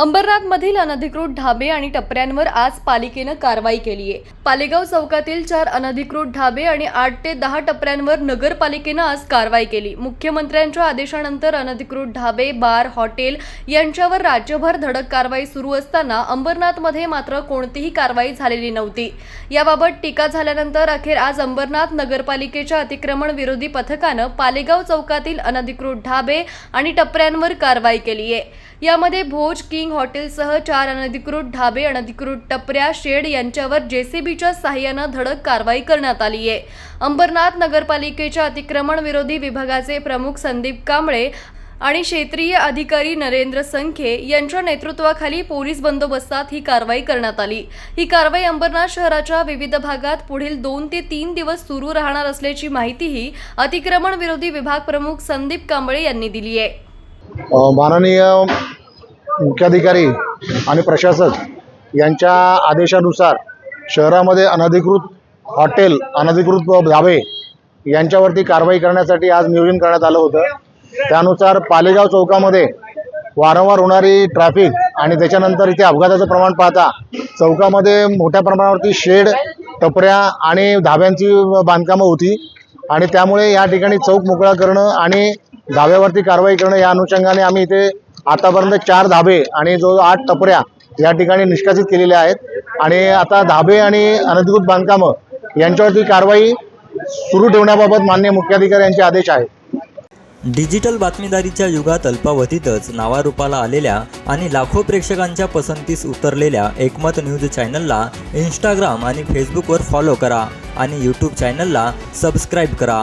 अंबरनाथमधील अनधिकृत ढाबे आणि टपऱ्यांवर आज पालिकेनं कारवाई केली आहे. पालेगाव चौकातील चार अनधिकृत ढाबे आणि आठ ते दहा टपऱ्यांवर नगरपालिकेनं आज कारवाई केली. मुख्यमंत्र्यांच्या आदेशानंतर अनधिकृत ढाबे बार हॉटेल यांच्यावर राज्यभर धडक कारवाई सुरू असताना अंबरनाथमध्ये मात्र कोणतीही कारवाई झालेली नव्हती. याबाबत टीका झाल्यानंतर अखेर आज अंबरनाथ नगरपालिकेच्या अतिक्रमण विरोधी पथकानं पालेगाव चौकातील अनधिकृत ढाबे आणि टपऱ्यांवर कारवाई केली आहे. यामध्ये भोज किंग हॉटेलसह चार अनधिकृत ढाबे अनधिकृत टपऱ्या शेड यांच्यावर जेसीबीच्या सहाय्यानं धडक कारवाई करण्यात आली आहे. अंबरनाथ नगरपालिकेच्या अतिक्रमण विरोधी विभागाचे प्रमुख संदीप कांबळे आणि क्षेत्रीय अधिकारी नरेंद्र संखे यांच्या नेतृत्वाखाली पोलीस बंदोबस्तात ही कारवाई करण्यात आली. ही कारवाई अंबरनाथ शहराच्या विविध भागात पुढील दोन ते तीन दिवस सुरू राहणार असल्याची माहितीही अतिक्रमण विरोधी विभाग प्रमुख संदीप कांबळे यांनी दिली आहे. माननीय मुख्याधिकारी आणि प्रशासक यांच्या आदेशानुसार शहरामध्ये अनधिकृत हॉटेल अनधिकृत धाबे यांच्यावरती कारवाई करण्यासाठी आज नियोजन करण्यात आलं होतं. त्यानुसार पालेगाव चौकामध्ये वारंवार होणारी ट्रॅफिक आणि त्याच्यानंतर इथे अपघाताचं प्रमाण पाहता चौकामध्ये मोठ्या प्रमाणावरती शेड टपऱ्या आणि धाब्यांची बांधकामं होती आणि त्यामुळे या ठिकाणी चौक मोकळा करणं आणि धाब्यावरती कारवाई करणं या अनुषंगाने आम्ही इथे आतापर्यंत चार धाबे आणि जो आठ टपऱ्या या ठिकाणी निष्कासित केलेल्या आहेत. आणि आता धाबे आणि अनधिकृत बांधकामं यांच्यावरती कारवाई सुरू ठेवण्याबाबत मान्य मुख्याधिकारी यांचे आदेश आहेत. डिजिटल बातमीदारीच्या युगात अल्पावधीतच नावारूपाला आलेल्या आणि लाखो प्रेक्षकांच्या पसंतीस उतरलेल्या एकमत न्यूज चॅनलला इंस्टाग्राम आणि फेसबुकवर फॉलो करा आणि यूट्यूब चॅनलला सबस्क्राईब करा.